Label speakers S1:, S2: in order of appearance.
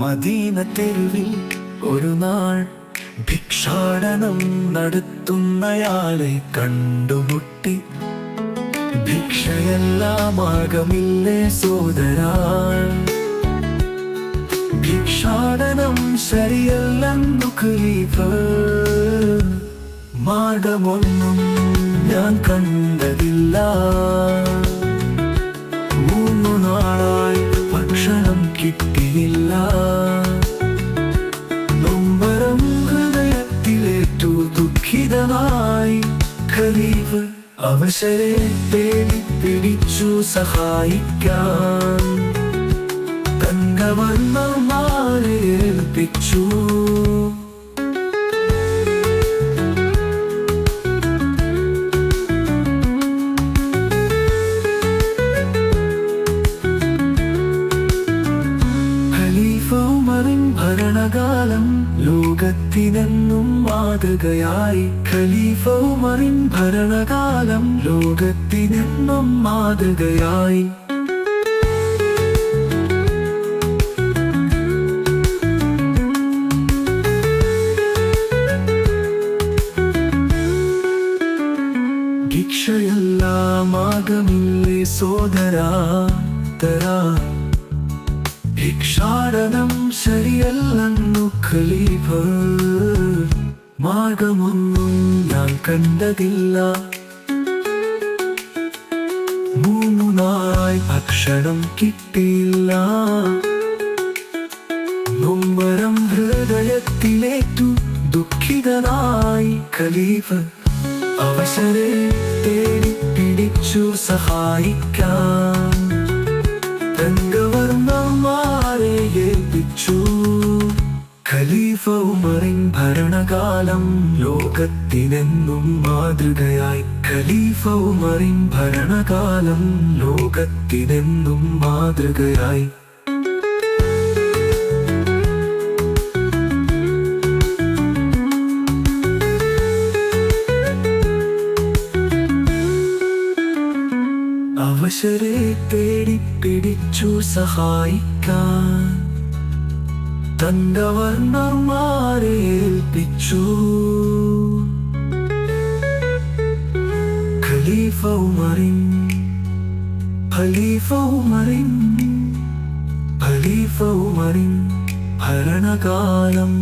S1: Medina തെരുവിൽ ഒരു നാൾ ഭിക്ഷാടനം നടത്തുന്നയാളെ കണ്ടുമുട്ടി. ഭിക്ഷയെല്ലാമാകമില്ലേ സോദരാൾ? ഭിക്ഷാടനം ശരിയല്ലെന്നു ഖലീഫ്. മാർഗമൊന്നും ഞാൻ കണ്ടതില്ല. ഖലീഫ് അവശരെ തേടി പിടിച്ചു സഹായിക്കാൻ. തങ്കവർണമാരെ ഏൽപ്പിച്ചു ഭരണകാലം ലോകത്തിനെന്നും മാതൃകയായി ഖലീഫ ഉമറിൻ ഭരണകാലം ലോകത്തിനെന്നും മാതൃകയായി. ഭിക്ഷയല്ല മാഗമില്ലേ സോദരാ തരാ ഭിക്ഷാടനം ശരിയല്ലെന്നു ഖലീഫ മാർഗമൊന്നും ഞാൻ കണ്ടതില്ല. മൂന്നു നാളായി ഭക്ഷണം കിട്ടിയില്ല. നൊമ്പരം ഹൃദയത്തിലേറ്റു ദുഃഖിതനായി ഖലീഫ അവസരെ തേടി പിടിച്ചു സഹായിക്കാൻ. തങ്കവർണമാരെ ഖലീഫ ഉമറിൻ ഭരണകാലം ലോകത്തിനെന്നും മാതൃകയായി. ഖലീഫ ഉമറിൻ ഭരണകാലം ലോകത്തിനെന്നും മാതൃകയായി. അവശരെ തേടി പിടിച്ചു സഹായിക്കാൻ തങ്കവർണമാരെ ഏൽപ്പിച്ചു. ഖലീഫ ഉമറിൻ ഖലീഫ ഉമറിൻ ഖലീഫ ഉമറിൻ ഭരണകാലം